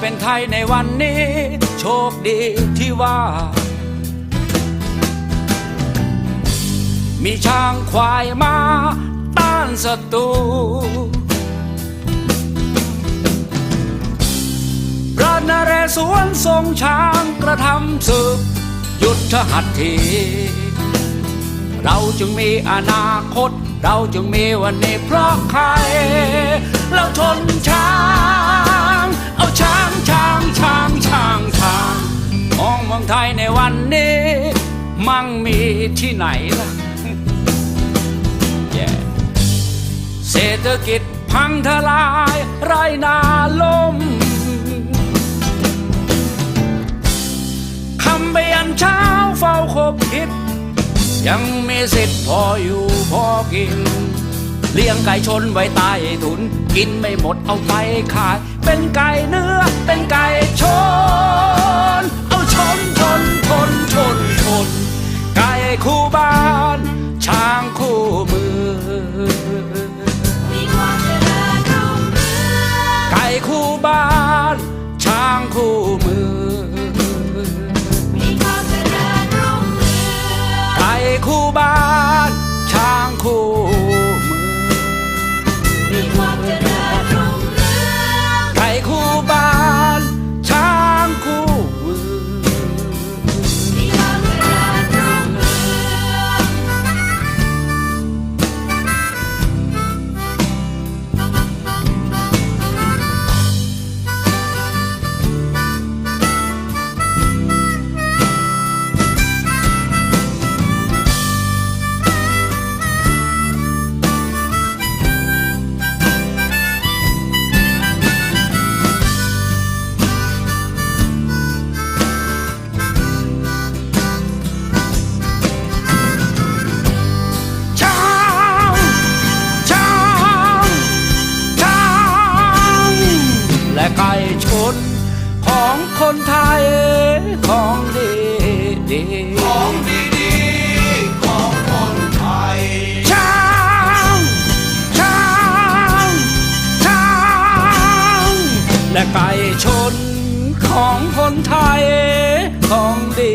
เป็นไทยในวันนี้ โชคดีที่ว่า มีช้างควายมาต้านศัตรูพระนเรศวรทรงช้างกระทำศึกยุทธหัตถีเราจึงมีอนาคต เราจึงมีวันนี้เพราะใคร เราทนช้าง เอาช้างช้างช้างช้างช้างมองเมืองไทยในวันนี้ มั่งมีที่ไหนล่ะแย่เศรษฐกิจพังทลายไรนาล่มคำไปยันเช้าเฝ้าคบคิด ยังมีสิทธิ์พออยู่พอกิน เลี้ยงไก่ชนไว้ใต้ถุน กินไม่หมดเอาไปขาย เป็นไก่เนื้อ เป็นไก่ชน เอาชนชนชนชนชน ไก่คู่บ้าน ช้างคู่มือมีความเจริญรุ่งเรืองไก่คู่บ้าน ช้างคู่มือมีความเจริญรุ่งเรืองไก่คู่บ้าน คนไทยของดีดีของดีดีของคนไทยช้างช้างช้างและไก่ชนของคนไทยของดี